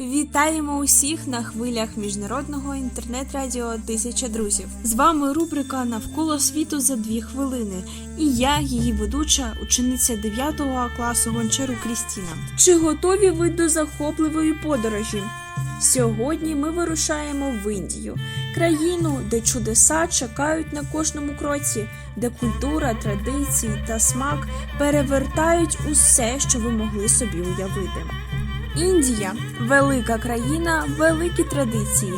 Вітаємо усіх на хвилях міжнародного інтернет-радіо Тисяча друзів. З вами рубрика Навколо світу за дві хвилини. І я, її ведуча, учениця 9 класу Гончару Крістіна. Чи готові ви до захопливої подорожі? Сьогодні ми вирушаємо в Індію, країну, де чудеса чекають на кожному кроці, де культура, традиції та смак перевертають усе, що ви могли собі уявити. Індія велика країна, великі традиції.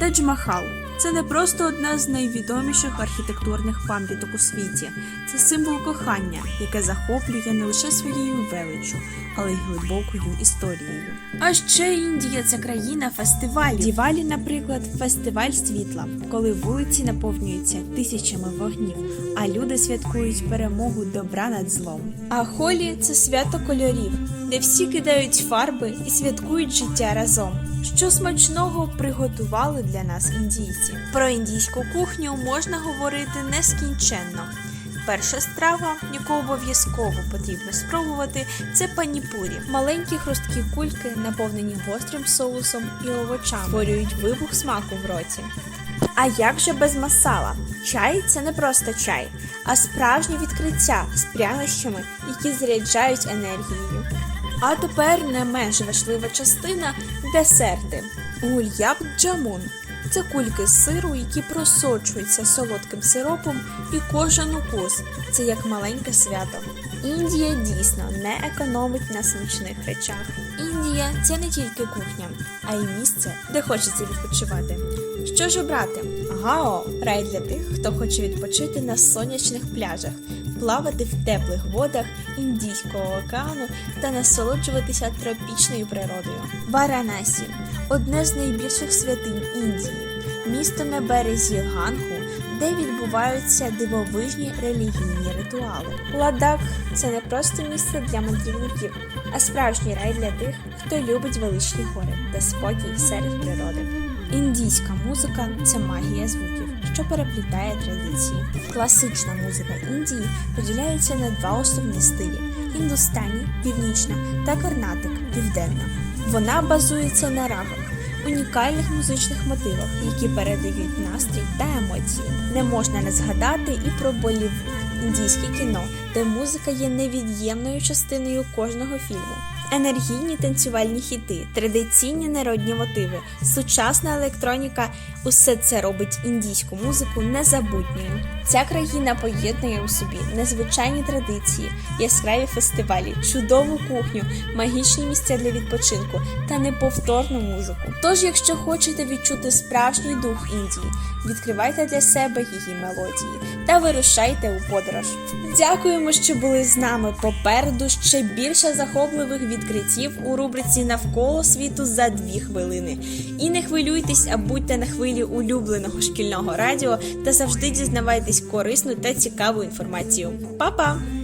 Тедж-Махал це не просто одна з найвідоміших архітектурних пам'яток у світі. Це символ кохання, яке захоплює не лише своєю величчю, але й глибокою історією. А ще Індія це країна фестивалів. Дівалі, наприклад, фестиваль світла, коли вулиці наповнюються тисячами вогнів, а люди святкують перемогу добра над злом. А холі це свято кольорів, де всі кидають фарби і святкують життя разом. Що смачного приготували для нас індійці? Про індійську кухню можна говорити нескінченно. Перша страва, яку обов'язково потрібно спробувати, це паніпурі. Маленькі хрусткі кульки, наповнені гострим соусом і овочами, створюють вибух смаку в роті. А як же без масала? Чай це не просто чай, а справжнє відкриття з прянощами, які заряджають енергією. А тепер не менш важлива частина десерти. Гульяб джамун. Це кульки з сиру, які просочуються солодким сиропом, і кожен укус це як маленьке свято. Індія дійсно не економить на смачних речах. Індія це не тільки кухня, а й місце, де хочеться відпочивати. Що ж обрати? Гао рай для тих, хто хоче відпочити на сонячних пляжах, плавати в теплих водах Індійського океану та насолоджуватися тропічною природою. Варанасі одне з найбільших святинь Індії, місто на березі Гангу, де відбуваються дивовижні релігійні ритуали. Ладак це не просто місце для мандрівників, а справжній рай для тих, хто любить величні гори та спокій серед природи. Індійська музика це магія звуків, що переплітає традиції. Класична музика Індії поділяється на два основні стилі: індустані, північна та карнатик, південна. Вона базується на рагах, унікальних музичних мотивах, які передають настрій та емоції. Не можна не згадати і про Болівуд, індійське кіно, де музика є невід'ємною частиною кожного фільму. Енергійні танцювальні хіти, традиційні народні мотиви, сучасна електроніка усе це робить індійську музику незабутньою. Ця країна поєднує у собі незвичайні традиції, яскраві фестивалі, чудову кухню, магічні місця для відпочинку та неповторну музику. Тож, якщо хочете відчути справжній дух Індії, відкривайте для себе її мелодії та вирушайте у подорож. Дякуємо, що були з нами. Попереду ще більше захопливих відкриттів у рубриці Навколо світу за дві хвилини. І не хвилюйтесь, а будьте на хвилі улюбленого шкільного радіо та завжди дізнавайтесь корисну та цікаву інформацію. Па-па!